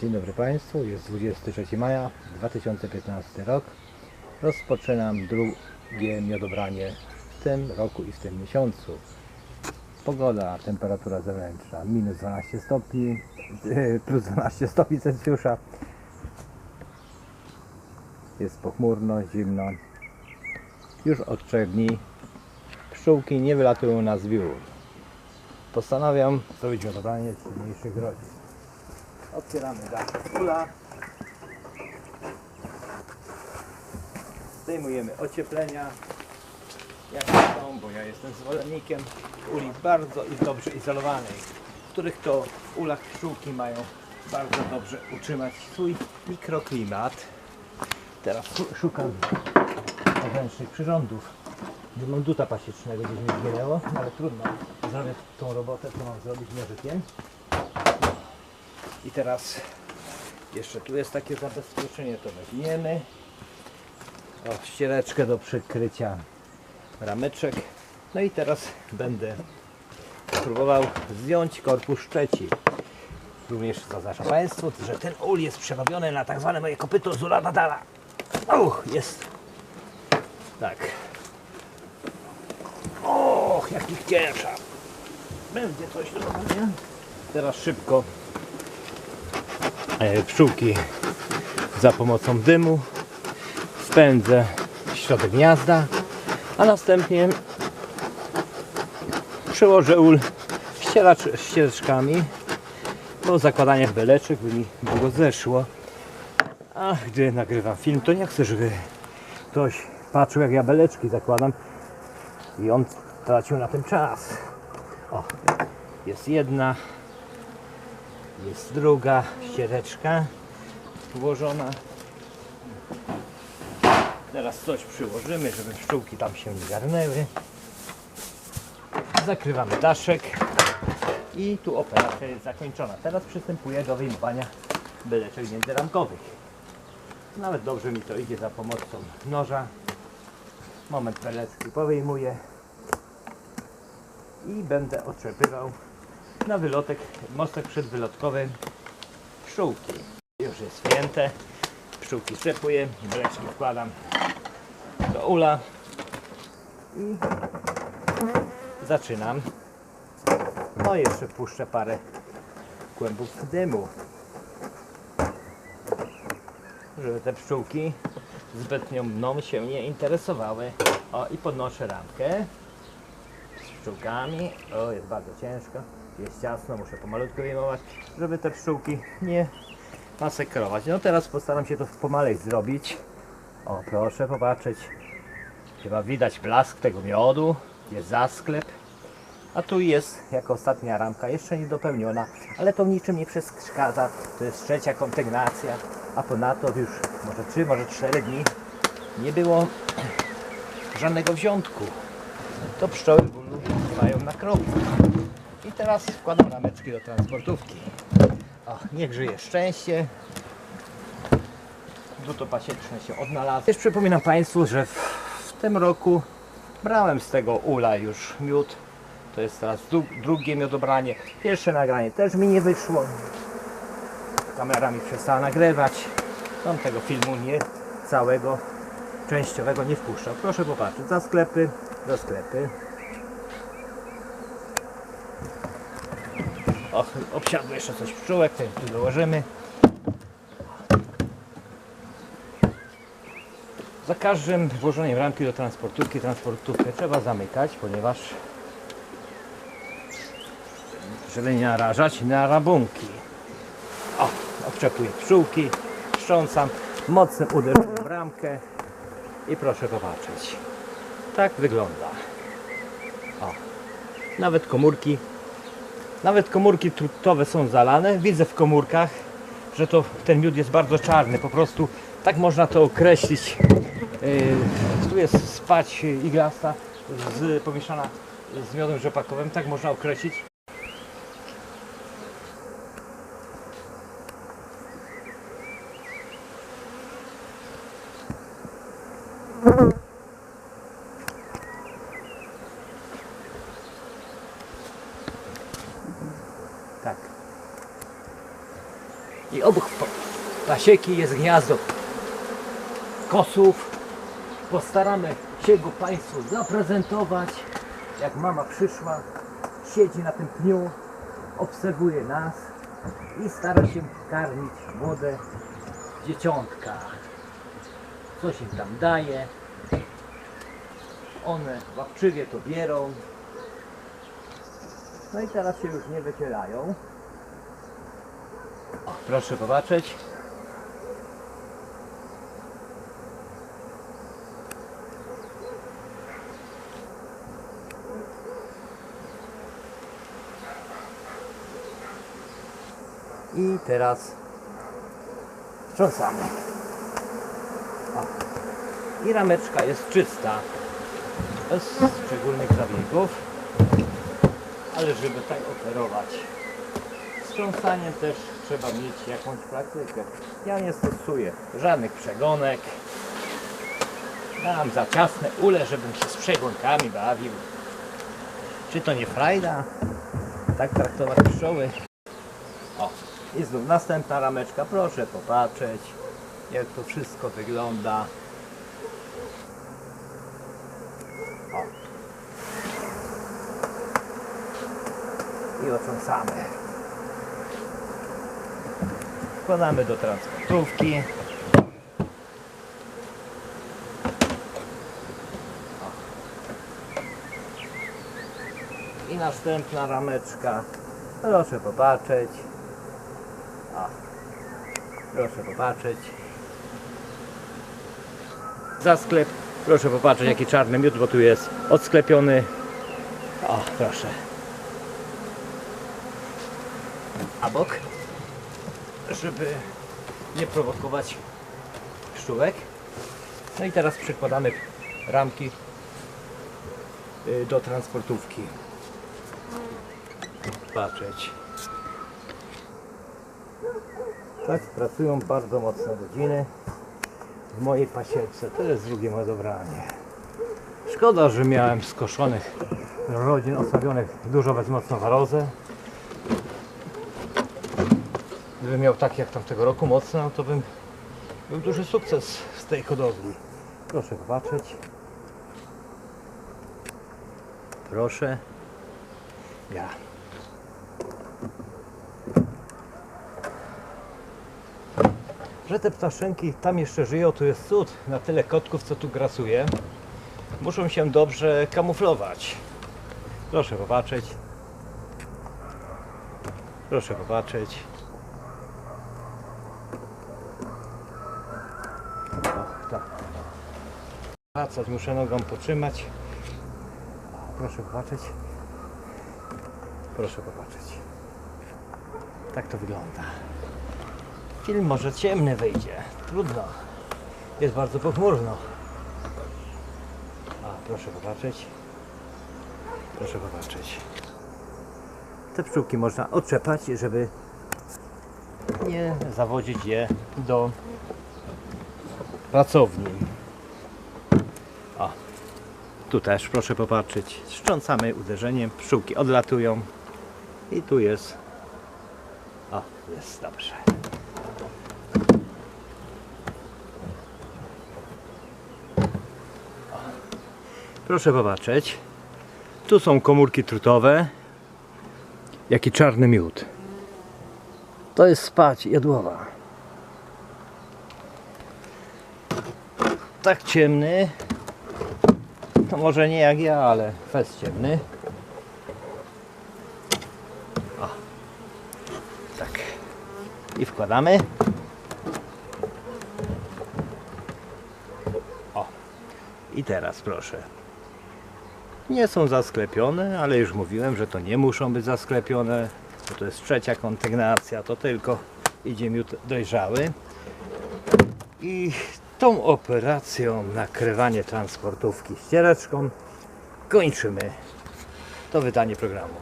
Dzień dobry Państwu, jest 23 maja 2015 rok. Rozpoczynam drugie miodobranie w tym roku i w tym miesiącu. Pogoda, temperatura zewnętrzna minus 12 stopni, plus 12 stopni Celsjusza. Jest pochmurno, zimno. Już od 3 dni pszczółki nie wylatują na zbiór. Postanawiam zrobić miodobranie z mniejszych rodzin. Otwieramy dach kula. Zdejmujemy ocieplenia. Jak są, bo ja jestem zwolennikiem uli bardzo i dobrze izolowanej, w których to ulach pszczółki mają bardzo dobrze utrzymać swój mikroklimat. Teraz szu- szukam wewnętrznych przyrządów. Mam duta pasiecznego, gdzieś mi zginęło, ale trudno. Zrobię tą robotę, co mam zrobić nożykiem. I teraz jeszcze tu jest takie zabezpieczenie, to weźmiemy. O, ściereczkę do przykrycia ramyczek. No i teraz będę próbował zdjąć korpus trzeci. Również zaznaczam Państwu, że ten ul jest przerobiony na tak zwane moje kopyto z ula Nadala. Uch, jest. Tak. Och, jakich ciężar. Będzie coś do. Teraz szybko pszczółki za pomocą dymu spędzę środek gniazda, a następnie przełożę ul ścieracz, ściereczkami, bo zakładanie beleczek by mi długo zeszło. A gdy nagrywam film, to nie chcę, żeby ktoś patrzył jak ja beleczki zakładam i on tracił na tym czas. O, jest jedna, jest druga ściereczka włożona. Teraz coś przyłożymy, żeby pszczółki tam się nie garnęły. Zakrywamy daszek i tu operacja jest zakończona. Teraz przystępuję do wyjmowania byleczek międzyramkowych. Nawet dobrze mi to idzie za pomocą noża. Moment pelecki powyjmuję i będę na wylotek, mostek przedwylotkowy pszczółki. Już jest spięte, pszczółki strzepuję, breczki wkładam do ula i zaczynam. No jeszcze puszczę parę kłębów dymu, żeby te pszczółki zbytnią mną się nie interesowały. O i podnoszę ramkę z pszczółkami. O, jest bardzo ciężko. Jest ciasno, muszę pomalutku wyjmować, żeby te pszczółki nie masakrować. No teraz postaram się to pomalej zrobić. O, proszę popatrzeć. Chyba widać blask tego miodu. Jest zasklep. A tu jest jako ostatnia ramka, jeszcze niedopełniona, ale to niczym nie przeszkadza. To jest trzecia kondygnacja, a ponadto już może 3, może 4 dni nie było żadnego wziątku. To pszczoły mają na kroku. I teraz wkładam rameczki do transportówki. O, niech żyje szczęście. Duto pasieczne się odnalazło. Też przypominam Państwu, że w, w tym roku brałem z tego ula już miód. To jest teraz dru- drugie miodobranie. Pierwsze nagranie też mi nie wyszło. Kamera mi przestała nagrywać. Tam tego filmu nie całego, częściowego nie wpuszczał. Proszę popatrzeć, za sklepy, do sklepy. O, obsiadło jeszcze coś pszczółek, to tu dołożymy. Za każdym włożeniem ramki do transportówki, transportówkę trzeba zamykać, ponieważ żeby nie narażać na rabunki. O, obczepuję pszczółki, strząsam, mocnym uderzeniem w ramkę i proszę popatrzeć. Tak wygląda. O, nawet komórki nawet komórki trutowe są zalane. Widzę w komórkach, że to ten miód jest bardzo czarny. Po prostu tak można to określić. Yy, tu jest spać iglasta z, pomieszana z miodem rzepakowym. Tak można określić. Tak. I obok po- pasieki jest gniazdo kosów. Postaramy się go Państwu zaprezentować. Jak mama przyszła, siedzi na tym pniu, obserwuje nas i stara się karmić młode dzieciątka. Coś im tam daje. One łapczywie to bierą. No i teraz się już nie wycierają. O, proszę zobaczyć. I teraz strząsamy. O. I rameczka jest czysta. Bez szczególnych zabiegów. Ale żeby tak operować strząsaniem też trzeba mieć jakąś praktykę. Ja nie stosuję żadnych przegonek. Mam za ciasne ule, żebym się z przegonkami bawił. Czy to nie frajda? Tak traktować pszczoły? I znów następna rameczka. Proszę popatrzeć, jak to wszystko wygląda. O. I otrząsamy. Wkładamy do transportówki. I następna rameczka. Proszę popatrzeć. O. Proszę popatrzeć. Za sklep. Proszę popatrzeć jaki czarny miód, bo tu jest odsklepiony. O, proszę. A bok? Żeby nie prowokować pszczółek. No i teraz przykładamy ramki y, do transportówki. Patrzeć. Tak pracują bardzo mocne godziny w mojej pasiece. To jest drugie moje dobranie. Szkoda, że miałem skoszonych rodzin ostawionych dużo bez mocno warozę. Gdybym miał tak jak tamtego roku mocno, no to bym był duży sukces z tej hodowli. Proszę popatrzeć. Proszę. Ja. Że te ptaszynki tam jeszcze żyją, to jest cud. Na tyle kotków, co tu grasuje, muszą się dobrze kamuflować. Proszę popatrzeć. Proszę popatrzeć. O, tak. Wracać, muszę nogą potrzymać. Proszę popatrzeć. Proszę popatrzeć. Tak to wygląda. Film może ciemny wyjdzie. Trudno. Jest bardzo pochmurno. A, proszę popatrzeć. Proszę popatrzeć. Te pszczółki można otrzepać, żeby nie zawodzić je do pracowni. O, tu też proszę popatrzeć. Strząsamy uderzeniem, pszczółki odlatują. I tu jest. O, jest dobrze. Proszę popatrzeć. Tu są komórki trutowe. Jaki czarny miód. To jest spać jadłowa. Tak ciemny. To może nie jak ja, ale fest ciemny. O. Tak. I wkładamy. O. I teraz proszę. Nie są zasklepione, ale już mówiłem, że to nie muszą być zasklepione. Bo to jest trzecia kondygnacja, to tylko idzie miód dojrzały. I tą operacją nakrywanie transportówki ściereczką kończymy to wydanie programu.